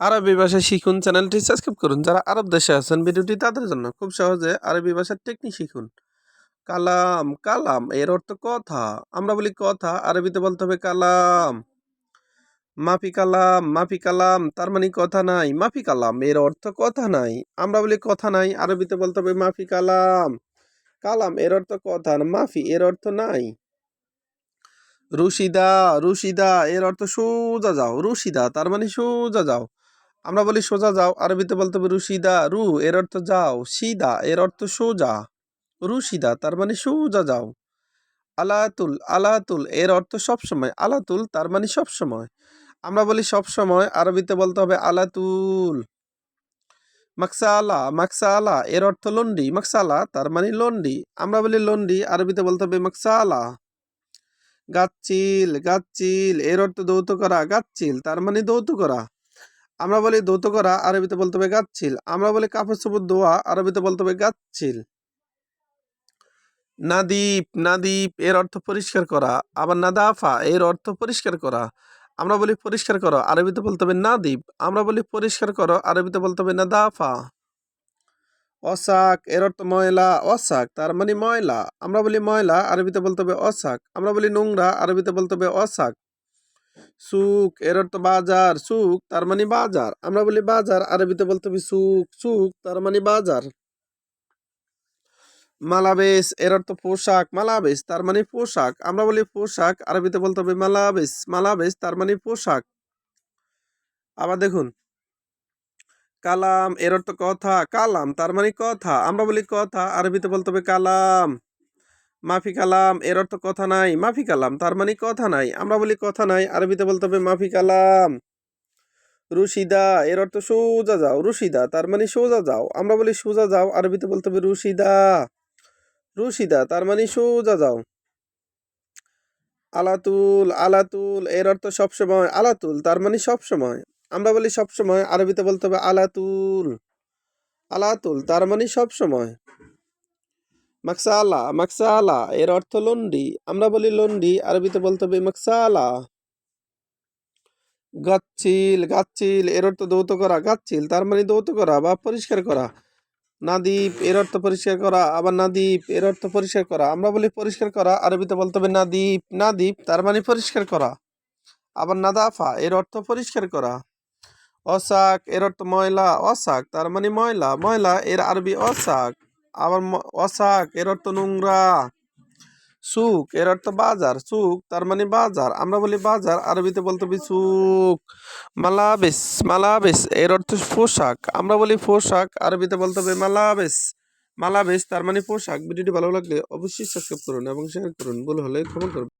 আরবি ভাষা শিখুন চ্যানেলটি সাবস্ক্রাইব করুন। যারা আরব দেশে আছেন, ভিডিওটি তাদের জন্য খুব সহজে আরবি ভাষার টেকনিক শিখুন। কালাম কালাম, এর অর্থ কথা। আমরা বলি কথা, আরবিতে বলতে হবে কালাম। মাফি কালাম মাফি কালাম, তার মানে কথা নাই। মাফি কালাম, এর অর্থ কথা নাই। আমরা বলি কথা নাই, আরবিতে বলতে হবে মাফি কালাম। কালাম, এর অর্থ কথা, মাফি, এর অর্থ নাই। রুশিদা রুশিদা, এর অর্থ সোজা যাও। রুশিদা, তার মানে সোজা যাও। আমরা বলি সোজা যাও, আরবিতে বলতে হবে রুশিদা, রু, এর অর্থ যাও, সিদা, এর অর্থ সোজা, রুশিদা, তার মানে সোজা যাও। আলাতুল আলাতুল, এর অর্থ সবসময়, আলাতুল, তার মানে সবসময়। আমরা বলি সবসময়, আরবিতে বলতে হবে আলাতুল। মাকসালা মাকসালা, এর অর্থ লন্ডি, মাকসালা, তার মানে লন্ডি। আমরা বলি লন্ডি, আরবিতে বলতে হবে মাকসালা। গাচ্ছিল গাচ্ছিল এর অর্থ দৌত করা গাচ্ছিল তার মানে দৌত করা। আমরা বলি দৌত করা, আরবিতে বলতে হবে গাচ্ছিল। আমরা বলি কাপড় চোপড় ধোয়া, আরবিতে বলতে হবে গাচ্ছিল। নাদীপ নাদীপ এর অর্থ পরিষ্কার করা। আবার নাদাফা, এর অর্থ পরিষ্কার করা। আমরা বলি পরিষ্কার করো, আরবিতে বলতে হবে নাদীপ আমরা বলি পরিষ্কার করো, আরবিতে বলতে হবে নাদাফা। অশাক এর অর্থ ময়লা অশাক তার মানে ময়লা। আমরা বলি ময়লা, আরবিতে বলতে হবে অসাক। আমরা বলি নোংরা, আরবিতে বলতে হবে অসাক। সুক এর অর্থ বাজার সুক তার মানে বাজার। আমরা বলি বাজার, আরবিতে বলতে হবে সুক সুক তার মানে বাজার। মালাবেস এর অর্থ পোশাক মালাবেস তার মানে পোশাক। আমরা বলি পোশাক, আরবিতে বলতে হবে মালাবেশ মালাবেস তার মানে পোশাক। আবার দেখুন, কালাম, এর অর্থ কথা, কালাম, তার মানে কথা। আমরা বলি কথা, আরবিতে বলতে হবে কালাম। মাফি কালাম, এর অর্থ কথা নাই, মাফি কালাম, তার মানে কথা নাই। আমরা বলি কথা নাই, আরবিতে বলতে হবে মাফি কালাম। রুশিদা, এর অর্থ সোজা যাও, রুশিদা, তার মানে সোজা যাও। আমরা বলি সোজা যাও, আরবিতে বলতে হবে রুশিদা। রুশিদা, তার মানে সোজা যাও। আলাতুল আলাতুল, এর অর্থ সবসময়, আলাতুল, তার মানে সবসময়। আমরা বলি সবসময়, আরবিতে বলতে হবে আলাতুল। আলাতুল, তার মানে সবসময়। মাকসালা মাকসালা, এর অর্থ লন্ডি। আমরা বলি লন্ডি, আরবিতে বলতে হবে মাকসালা। গাচ্ছিল গাচ্ছিল, এর অর্থ দৌত করা, গাচ্ছিল, তার মানে দৌত করা বা পরিষ্কার করা। নাদীপ, এর অর্থ পরিষ্কার করা, আবার নাদীপ, এর অর্থ পরিষ্কার করা। আমরা বলি পরিষ্কার করা, আরবিতে বলতে হবে নাদীপ নাদীপ, তার মানে পরিষ্কার করা। আবার নাদাফা, এর অর্থ পরিষ্কার করা। অশাক এর অর্থ ময়লা অশাক তার মানে ময়লা ময়লা, এর আরবি অসাক। আবার অসাক এর অর্থ নোংরা। সুক এর অর্থ বাজার। সুখ, তার মানে বাজার। আমরা বলি বাজার, আরবিতে বলতে হবে সুক মালাবেস মালাবেস এর অর্থ পোশাক। আমরা বলি পোশাক, আরবিতে বলতে হবে মালাবেস মালাবেশ, তার মানে পোশাক। ভিডিওটি ভালো লাগলে অবশ্যই সাবস্ক্রাইব করুন এবং শেয়ার করুন। ভুল হলে ক্ষমা করুন।